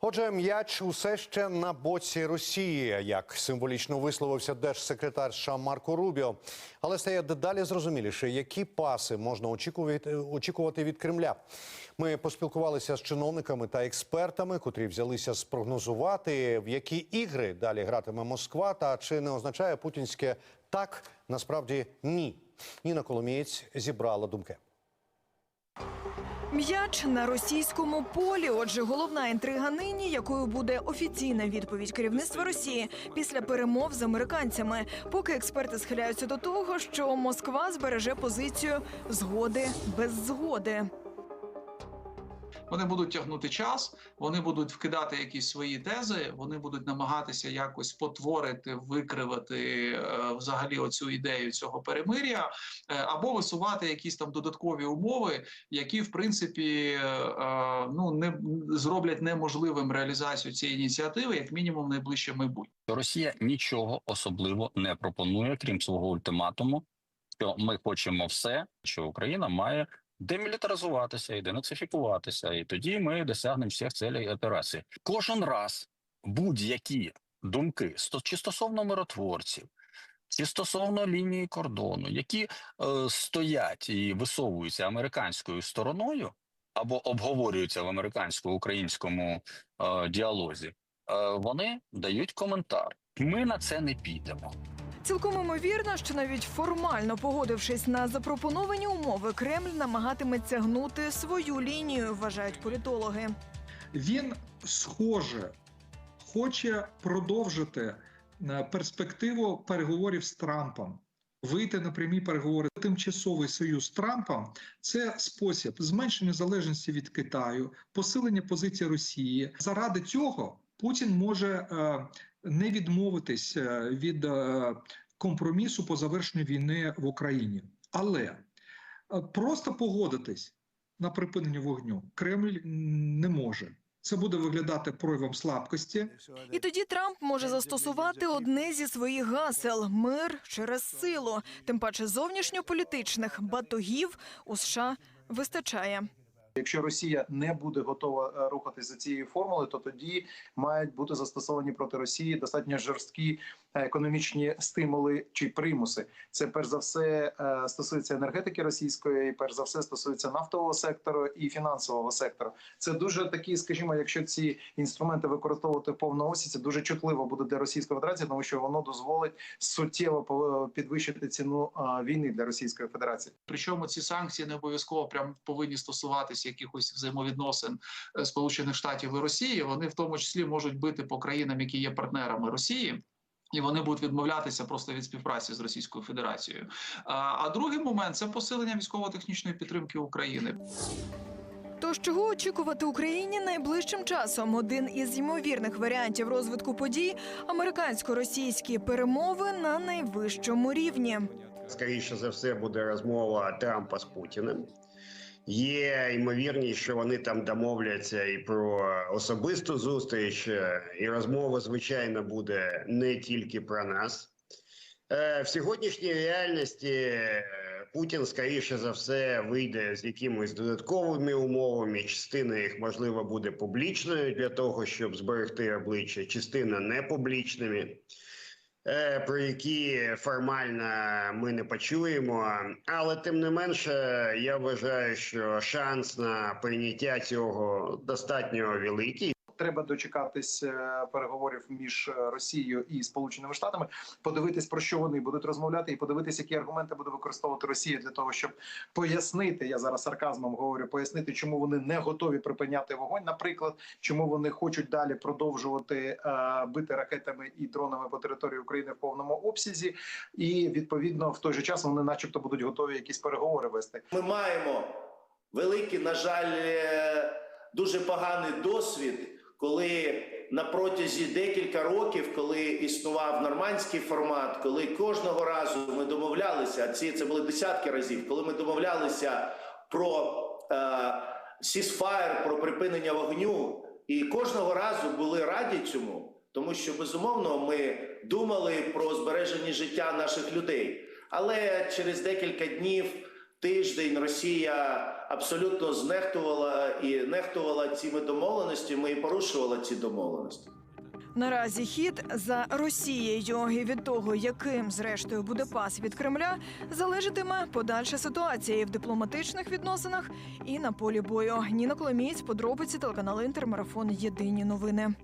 Отже, м'яч усе ще на боці Росії, як символічно висловився держсекретар США Марко Рубіо. Але стає дедалі зрозуміліше, які паси можна очікувати, від Кремля. Ми поспілкувалися з чиновниками та експертами, котрі взялися спрогнозувати, в які ігри далі гратиме Москва, та чи не означає путінське так насправді ні. Ніна Коломієць зібрала думки. М'яч на російському полі. Отже, головна інтрига нині, якою буде офіційна відповідь керівництва Росії після перемов з американцями. Поки експерти схиляються до того, що Москва збереже позицію згоди без згоди. Вони будуть тягнути час, вони будуть вкидати якісь свої тези, вони будуть намагатися якось потворити, викривати е, взагалі оцю ідею цього перемир'я, е, або висувати якісь там додаткові умови, які в принципі е, ну не зроблять неможливим реалізацію цієї ініціативи, як мінімум, найближче майбутнє. Росія нічого особливо не пропонує, крім свого ультиматуму, що ми хочемо все, що Україна має демілітаризуватися і денацифікуватися, і тоді ми досягнемо всіх целей операції. Кожен раз будь-які думки чи стосовно миротворців. Чи стосовно лінії кордону, які е, стоять і висовуються американською стороною або обговорюються в американсько-українському е, діалозі, е, вони дають коментар. Ми на це не підемо. Цілком імовірно, що навіть формально погодившись на запропоновані умови, Кремль намагатиметься гнути свою лінію, вважають політологи. він схоже хоче продовжити е, перспективу переговорів з Трампом. Вийти на прямі переговори. Тимчасовий союз з Трампом це спосіб зменшення залежності від Китаю, посилення позиції Росії. Заради цього Путін може е, не відмовитись е, від е, компромісу по завершенню війни в Україні, але просто погодитись на припинення вогню Кремль не може. Це буде виглядати проявом слабкості. І тоді Трамп може застосувати одне зі своїх гасел мир через силу. Тим паче зовнішньополітичних батогів у США вистачає. Якщо Росія не буде готова е, рухатись за цією формулою, то тоді мають бути застосовані проти Росії достатньо жорсткі економічні стимули чи примуси. Це перш за все е, стосується енергетики російської, і перш за все стосується нафтового сектору і фінансового сектору. Це дуже такі, скажімо, якщо ці інструменти використовувати в повному осі, це дуже чутливо буде для Російської Федерації, тому що воно дозволить суттєво підвищити ціну е, війни для Російської Федерації. Причому ці санкції не обов'язково прям повинні стосуватися якихось взаємовідносин е, Сполучених Штатів і Росії. Вони в тому числі можуть бити по країнам, які є партнерами Росії. І вони будуть відмовлятися просто від співпраці з Російською Федерацією. А, а другий момент це посилення військово-технічної підтримки України. Тож чого очікувати Україні найближчим часом? Один із ймовірних варіантів розвитку подій американсько-російські перемови на найвищому рівні. скоріше за все буде розмова Трампа з Путіним. Є ймовірність, що вони там домовляться і про особисту зустріч, е, і розмова, звичайно, буде не тільки про нас. Е, В сьогоднішній реальності е, Путін, скоріше за все, вийде з якимись додатковими умовами. Частина їх, можливо, буде публічною для того, щоб зберегти обличчя, частина не публічними про які формально ми не почуємо. Але тим не менше, я вважаю, що шанс на прийняття цього достатньо великий. Треба дочекатись е, переговорів між е, Росією і Сполученими Штатами, подивитись про що вони будуть розмовляти, і подивитись, які аргументи буде використовувати Росія для того, щоб пояснити. Я зараз сарказмом говорю, пояснити, чому вони не готові припиняти вогонь. Наприклад, чому вони хочуть далі продовжувати е, бити ракетами і дронами по території України в повному обсязі, і відповідно в той же час вони, начебто, будуть готові якісь переговори вести. Ми маємо великий, на жаль, е, дуже поганий досвід, коли на протязі декілька років, коли існував нормандський формат, коли кожного разу ми домовлялися, ці це були десятки разів, коли ми домовлялися про е, сісфаєр, про припинення вогню, і кожного разу були раді цьому, тому що безумовно ми думали про збереження життя наших людей. Але через декілька днів тиждень Росія абсолютно знехтувала і нехтувала цими домовленостями і порушувала ці домовленості. Наразі хід за Росією і від того, яким зрештою буде пас від Кремля, залежатиме подальша ситуація і в дипломатичних відносинах і на полі бою. Ніна Коломієць, подробиці телеканал Інтер, марафон Єдині новини.